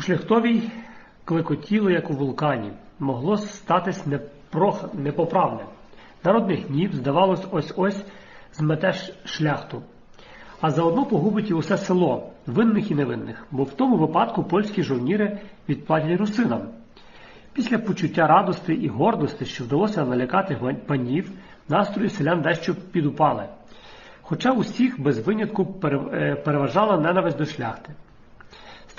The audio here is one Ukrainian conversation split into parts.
У шляхтовій клекотіло, як у вулкані, могло статись непрох... непоправне. Народний гнів, здавалось, ось-ось змете шляхту, а заодно погубить і усе село, винних і невинних, бо в тому випадку польські жовніри відплатять русинам. Після почуття радости і гордості, що вдалося налякати панів, настрої селян дещо підупали. Хоча усіх без винятку е, переважала ненависть до шляхти.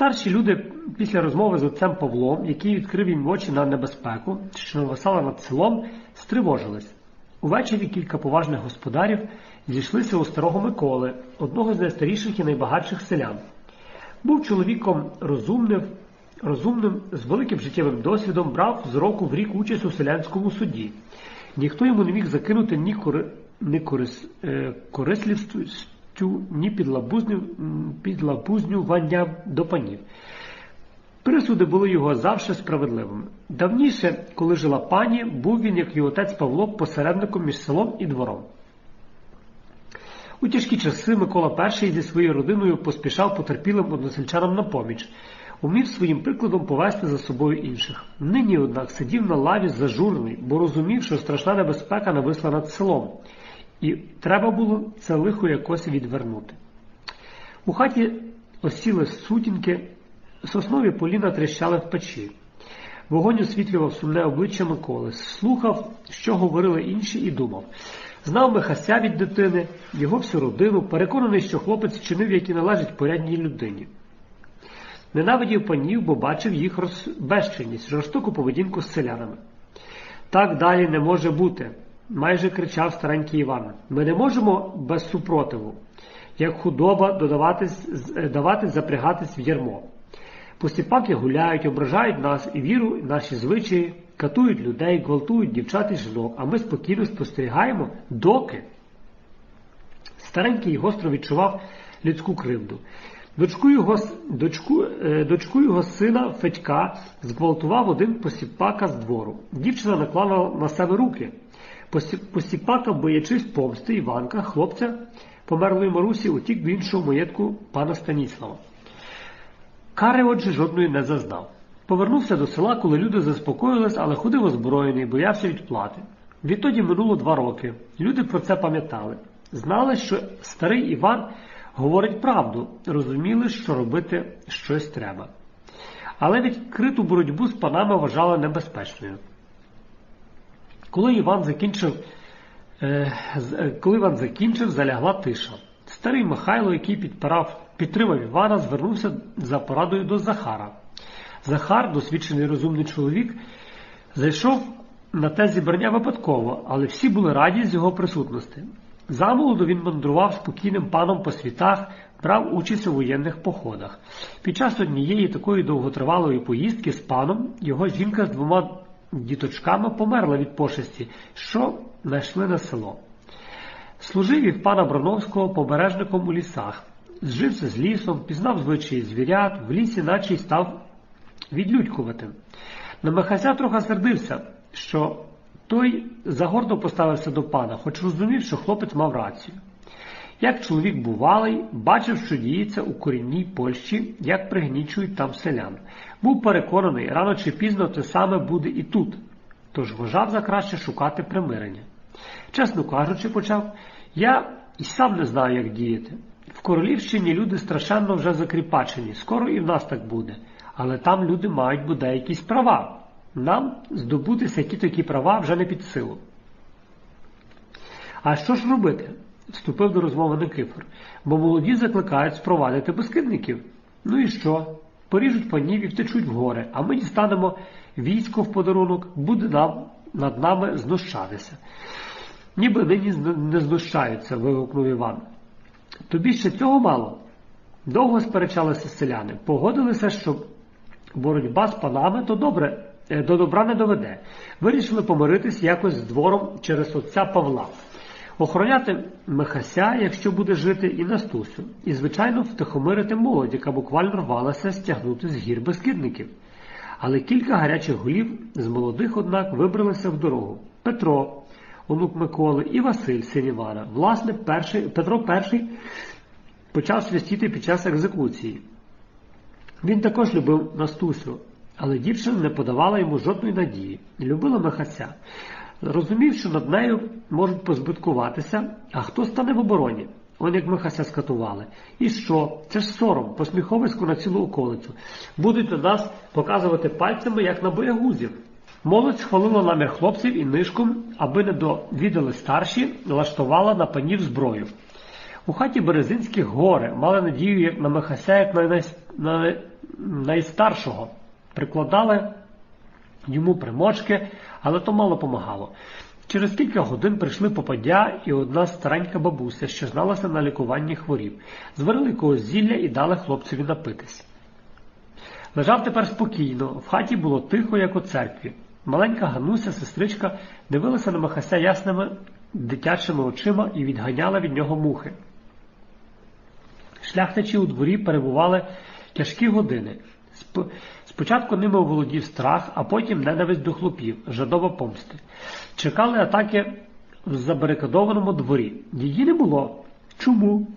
Старші люди після розмови з отцем Павлом, який відкрив їм очі на небезпеку, що нависала над селом, стривожились. Увечері кілька поважних господарів зійшлися у старого Миколи, одного з найстаріших і найбагатших селян. Був чоловіком розумним, розумним, з великим життєвим досвідом, брав з року в рік участь у селянському суді. Ніхто йому не міг закинути ні, кори, ні корис, е, корисливістю, ні підлабузню, м, підлабузнювання до панів. Присуди були його завжди справедливими. Давніше, коли жила пані, був він, як і отець Павло, посередником між селом і двором. У тяжкі часи Микола І зі своєю родиною поспішав потерпілим односельчанам на поміч, умів своїм прикладом повести за собою інших. Нині, однак, сидів на лаві зажурний, бо розумів, що страшна небезпека нависла над селом, і треба було це лихо якось відвернути. У хаті осіли сутінки, соснові поліна тріщали в печі. Вогонь освітлював сумне обличчя Миколи, слухав, що говорили інші, і думав. Знав Михася від дитини, його всю родину, переконаний, що хлопець вчинив, як і належить порядній людині. Ненавидів панів, бо бачив їх розбещеність, жорстоку поведінку з селянами. Так далі не може бути, майже кричав старенький Іван. Ми не можемо без супротиву, як худоба додаватись, даватись запрягатись в ярмо. Посіпаки гуляють, ображають нас і віру, наші звичаї, катують людей, гвалтують дівчат і жінок, а ми спокійно спостерігаємо, доки. Старенький гостро відчував людську кривду. Дочку його, дочку, е, дочку його сина Федька зґвалтував один посіпака з двору. Дівчина наклала на себе руки. Посіпака, боячись помсти Іванка, хлопця померлої Марусі, утік до іншого маєтку пана Станіслава. Кари, отже, жодної не зазнав. Повернувся до села, коли люди заспокоїлись, але ходив озброєний, боявся відплати. Відтоді минуло два роки. Люди про це пам'ятали. Знали, що старий Іван говорить правду, розуміли, що робити щось треба. Але відкриту боротьбу з панами вважали небезпечною. Коли Іван закінчив, е, е, коли Іван закінчив, залягла тиша. Старий Михайло, який підпирав, підтримав Івана, звернувся за порадою до Захара. Захар, досвідчений розумний чоловік, зайшов на те зібрання випадково, але всі були раді з його присутності. Замолоду він мандрував спокійним паном по світах, брав участь у воєнних походах. Під час однієї такої довготривалої поїздки з паном його жінка з двома діточками померла від пошесті, що знайшли на село. Служив і в пана Броновського побережником у лісах. Зжився з лісом, пізнав звичаї звірят, в лісі наче й став відлюдькувати. На трохи сердився, що той загордо поставився до пана, хоч розумів, що хлопець мав рацію. Як чоловік бувалий, бачив, що діється у корінній Польщі, як пригнічують там селян. Був переконаний, рано чи пізно те саме буде і тут, тож вважав за краще шукати примирення. Чесно кажучи, почав, я і сам не знаю, як діяти. В Королівщині люди страшенно вже закріпачені, скоро і в нас так буде. Але там люди мають буде якісь права. Нам здобутися які такі права вже не під силу. А що ж робити? Вступив до розмови Никифор. Бо молоді закликають спровадити безкидників. Ну і що? Поріжуть панів і втечуть в гори, а ми дістанемо військо в подарунок, буде нам над нами знущатися. Ніби нині не знущаються, вигукнув Іван. Тобі ще цього мало? Довго сперечалися селяни, погодилися, що боротьба з панами то добре, до добра не доведе. Вирішили помиритись якось з двором через отця Павла. Охороняти Михася, якщо буде жити, і Настусю, і, звичайно, втихомирити молодь, яка буквально рвалася стягнути з гір безкидників. Але кілька гарячих голів з молодих, однак, вибралися в дорогу. Петро, онук Миколи, і Василь, син Івана. Власне, перший, Петро І почав свистіти під час екзекуції. Він також любив Настусю, але дівчина не подавала йому жодної надії, любила Михася. Розумів, що над нею можуть позбиткуватися, а хто стане в обороні? Он як Михася скатували. І що? Це ж сором, посміховисько на цілу околицю. Будуть на нас показувати пальцями, як на боягузів. Молодь схвалила намір хлопців і нишком, аби не довідали старші, влаштувала на панів зброю. У хаті Березинських гори мали надію як на Михася, як на, най... на найстаршого. Прикладали йому примочки, але то мало помагало. Через кілька годин прийшли попадя і одна старенька бабуся, що зналася на лікуванні хворів. Зварили якогось зілля і дали хлопцеві напитись. Лежав тепер спокійно, в хаті було тихо, як у церкві. Маленька Гануся, сестричка, дивилася на Махася ясними дитячими очима і відганяла від нього мухи. Шляхтичі у дворі перебували тяжкі години. Спочатку ними оволодів страх, а потім ненависть до хлопів, жадоба помсти. Чекали атаки в забарикадованому дворі. Її не було. Чому?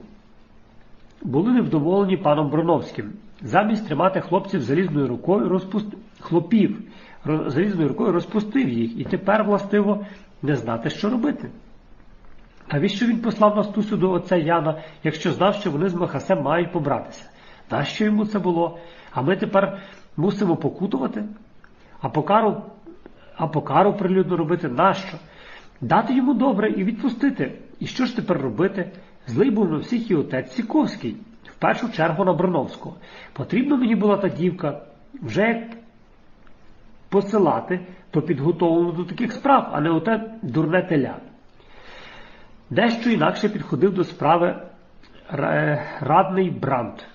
Були невдоволені паном Броновським. Замість тримати хлопців залізною рукою розпуст... хлопів залізною рукою розпустив їх і тепер, властиво, не знати, що робити. Навіщо він послав Настусю до отця Яна, якщо знав, що вони з Махасем мають побратися? Нащо йому це було? А ми тепер мусимо покутувати? А покару, а покару прилюдно робити нащо? Дати йому добре і відпустити. І що ж тепер робити? Злий був на всіх і отець Сіковський, в першу чергу на Броновського. Потрібна мені була та дівка, вже як посилати, то підготовлено до таких справ, а не оте дурне теля. Дещо інакше підходив до справи радний Брант,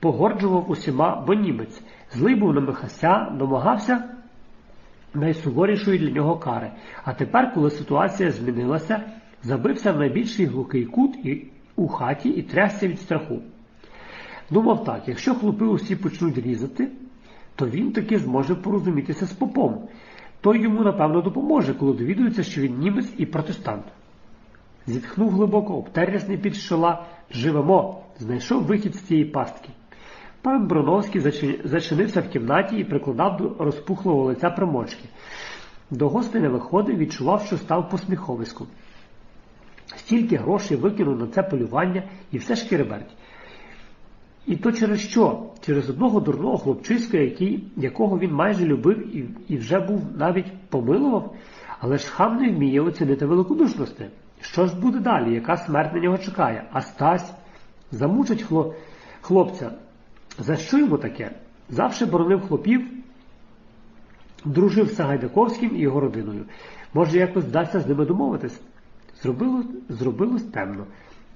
погорджував усіма, бо німець, злий був на Михася, домагався найсуворішої для нього кари. А тепер, коли ситуація змінилася, забився в найбільший глухий кут і, у хаті і трясся від страху. Думав так, якщо хлопи усі почнуть різати, то він таки зможе порозумітися з попом. Той йому, напевно, допоможе, коли довідується, що він німець і протестант. Зітхнув глибоко, обтерясний під шола. Живемо, знайшов вихід з цієї пастки. Пан Броновський зачинився в кімнаті і прикладав до розпухлого лиця примочки. До гостей не виходив, відчував, що став посміховиськом. Стільки грошей викинув на це полювання і все ж шкіреберть. І то через що? Через одного дурного хлопчиська, який, якого він майже любив і і вже був навіть помилував, але ж хам не вміє оцінити великодушності. Що ж буде далі? Яка смерть на нього чекає? А Стась замучить хло... хлопця. За що йому таке? Завше боронив хлопів, дружив з Сагайдаковським і його родиною. Може, якось вдасться з ними домовитись? Зробило, Зробилось темно.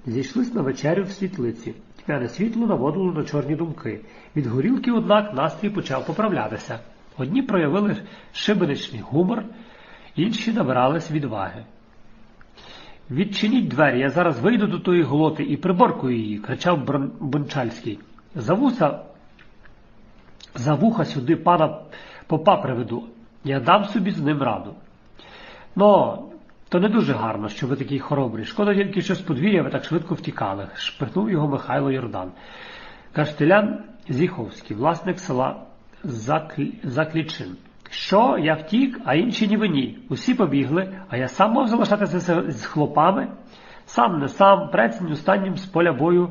Зійшлись на вечерю в світлиці. Тьмяне світло наводило на чорні думки. Від горілки, однак, настрій почав поправлятися. Одні проявили шибеничний гумор, інші набирались відваги. Відчиніть двері, я зараз вийду до тої глоти і приборкую її, кричав Бончальський. За вуса, за вуха сюди пана попа приведу. Я дам собі з ним раду. Ну, то не дуже гарно, що ви такий хоробрий. Шкода тільки, що з подвір'я ви так швидко втікали, шпихнув його Михайло Йордан. Каштелян Зіховський, власник села Заклічин. Що, я втік, а інші ні вині. Усі побігли, а я сам мав залишатися з хлопами. Сам не сам, прецінь останнім з поля бою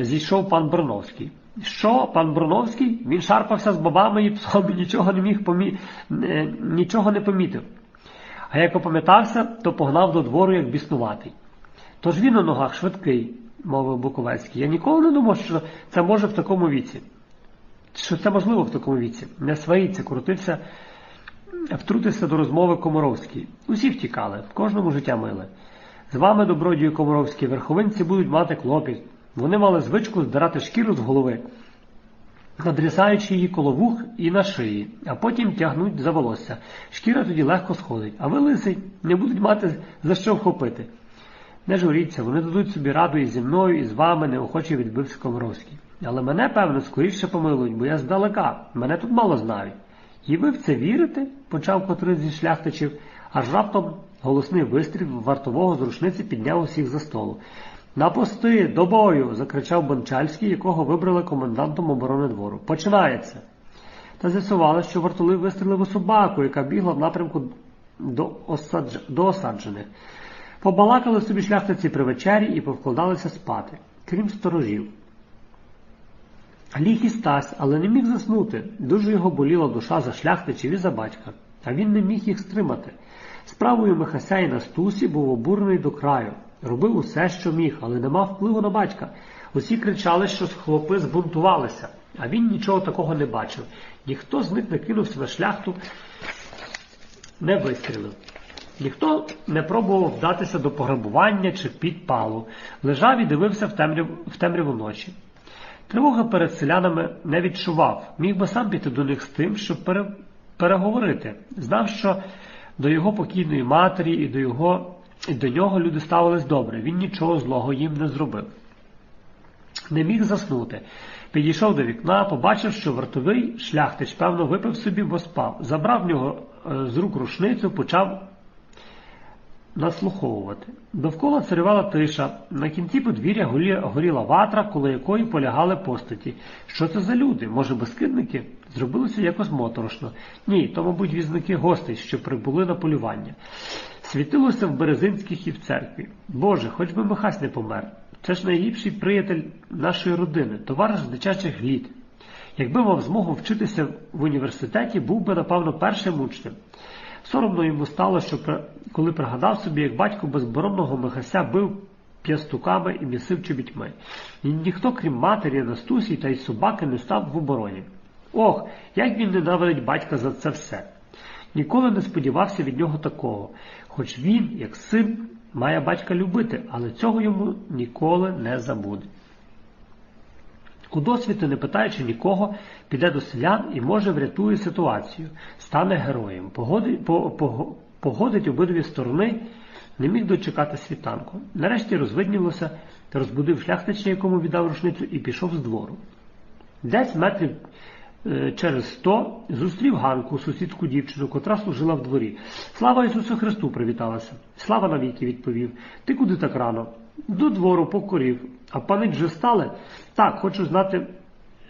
зійшов пан Броновський. Що, пан Броновський? Він шарпався з бабами і псом і нічого не міг помі... е, нічого не помітив. А як опам'ятався, то погнав до двору, як біснуватий. Тож він на ногах швидкий, мовив Буковецький. Я ніколи не думав, що це може в такому віці. Що це можливо в такому віці. Не сваїться, крутився, втрутився до розмови Комаровський. Усі втікали, в кожному життя миле. З вами, добродію Комаровський, верховинці будуть мати клопіт. Вони мали звичку здирати шкіру з голови надрізаючи її коло вух і на шиї, а потім тягнуть за волосся. Шкіра тоді легко сходить, а ви лисий не будуть мати за що вхопити. Не журіться, вони дадуть собі раду і зі мною, і з вами, неохоче відбив Скоморовський. Але мене, певно, скоріше помилують, бо я здалека, мене тут мало знають. І ви в це вірите? почав котрий зі шляхтичів, аж раптом голосний вистріл вартового з рушниці підняв усіх за столу. На пости, до бою! закричав Бончальський, якого вибрали комендантом оборони двору. Починається. Та з'ясувалося, що вартовий вистрілив у собаку, яка бігла в напрямку до, осадж... до осаджених. Побалакали собі шляхтиці при вечері і повкладалися спати, крім сторожів. Ліг і Стась, але не міг заснути. Дуже його боліла душа за шляхтичів і за батька, а він не міг їх стримати. Справою Михася і Настусі був обурений до краю. Робив усе, що міг, але не мав впливу на батька. Усі кричали, що хлопи збунтувалися, а він нічого такого не бачив. Ніхто з них не кинувся на шляхту, не вистрілив. Ніхто не пробував вдатися до пограбування чи підпалу, лежав і дивився в темряву, в темряву ночі. Тривоги перед селянами не відчував, міг би сам піти до них з тим, щоб пере... переговорити. Знав, що до його покійної матері і до його до нього люди ставились добре, він нічого злого їм не зробив. Не міг заснути. Підійшов до вікна, побачив, що вартовий шляхтич, певно, випив собі, бо спав. Забрав в нього е, з рук рушницю, почав наслуховувати. Довкола царювала тиша. На кінці подвір'я горіла ватра, коло якої полягали постаті. Що це за люди? Може, безкидники? Зробилося якось моторошно. Ні, то, мабуть, візники гостей, що прибули на полювання. Світилося в Березинських і в церкві. Боже, хоч би Михась не помер. Це ж найліпший приятель нашої родини, товариш з дитячих літ. Якби мав змогу вчитися в університеті, був би, напевно, першим учнем. Соромно йому стало, що коли пригадав собі, як батько безборонного Михася бив п'ястуками і місив чобітьми. І ніхто, крім матері, Настусі та й собаки, не став в обороні. Ох, як він ненавидить батька за це все. Ніколи не сподівався від нього такого, хоч він, як син, має батька любити, але цього йому ніколи не забуде. У досвіду, не питаючи нікого, піде до селян і може врятує ситуацію, стане героєм, погодить, по, по, погодить обидві сторони, не міг дочекати світанку. Нарешті розвиднілося, розбудив шляхтича, якому віддав рушницю, і пішов з двору. Десь метрів через сто зустрів Ганку, сусідську дівчину, котра служила в дворі. Слава Ісусу Христу! привіталася. Слава навіки, відповів. Ти куди так рано? До двору покорів. А пани вже стали? Так, хочу знати,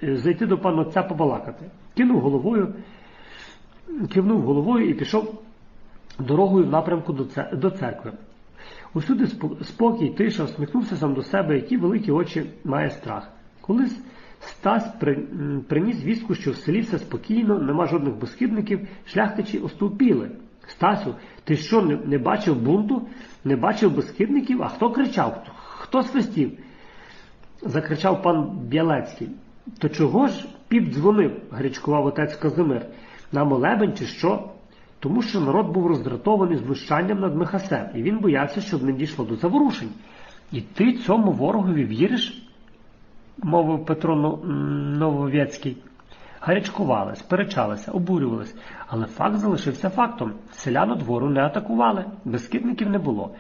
е, зайти до пана отця побалакати. Кинув головою, кивнув головою і пішов дорогою в напрямку до церкви. Усюди спокій, тиша, усміхнувся сам до себе, які великі очі має страх. Колись Стась приніс вістку, що в селі все спокійно, нема жодних безхідників, шляхтичі остовпіли. Стасю, ти що, не бачив бунту, не бачив безхідників? А хто кричав? Хто свистів? закричав пан Бялецький. То чого ж піп дзвонив? гарячкував отець Казимир. На молебень чи що? Тому що народ був роздратований знущанням над Михасем, і він боявся, щоб не дійшло до заворушень. І ти цьому ворогові віриш? Мовив Петро Нововецький. Гарячкували, сперечалися, обурювались, але факт залишився фактом. Селяну двору не атакували, безкидників не було.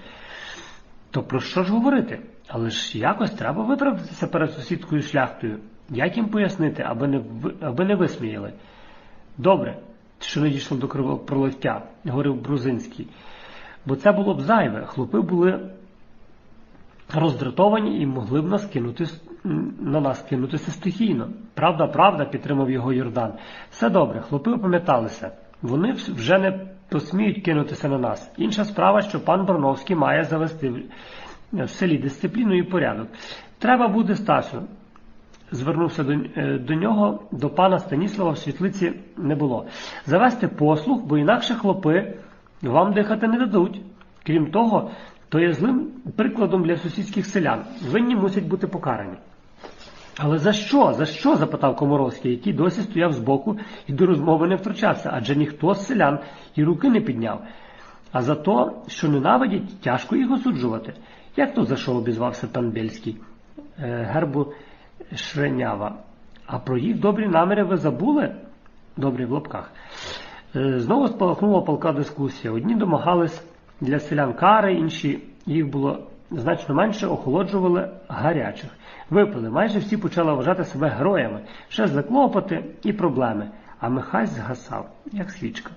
То про що ж говорити? Але ж якось треба виправдатися перед сусідкою шляхтою. Як їм пояснити, аби не аби не висміяли? Добре, що не дійшло до кровопролиття, говорив Брузинський. Бо це було б зайве. Хлопи були роздратовані і могли б нас кинути, на нас кинутися стихійно. Правда, правда, підтримав його Йордан. Все добре, хлопи опам'яталися. Вони вже не посміють кинутися на нас. Інша справа, що пан Броновський має завести в селі дисципліну і порядок. Треба буде Стасю. Звернувся до, е, до нього, до пана Станіслава в світлиці не було. Завести послух, бо інакше хлопи вам дихати не дадуть. Крім того, то є злим прикладом для сусідських селян. Винні мусять бути покарані. Але за що? За що? запитав Комаровський, який досі стояв збоку і до розмови не втручався, адже ніхто з селян і руки не підняв. А за то, що ненавидять, тяжко їх осуджувати. Як то за що обізвався пан Бельський? Е, гербу Шренява. А про їх добрі наміри ви забули? Добрі в лапках. Е, знову спалахнула палка дискусія. Одні домагались для селян кари, інші їх було значно менше, охолоджували гарячих. Випили, майже всі почали вважати себе героями, ще злеклопоти і проблеми, а Михась згасав, як свічка.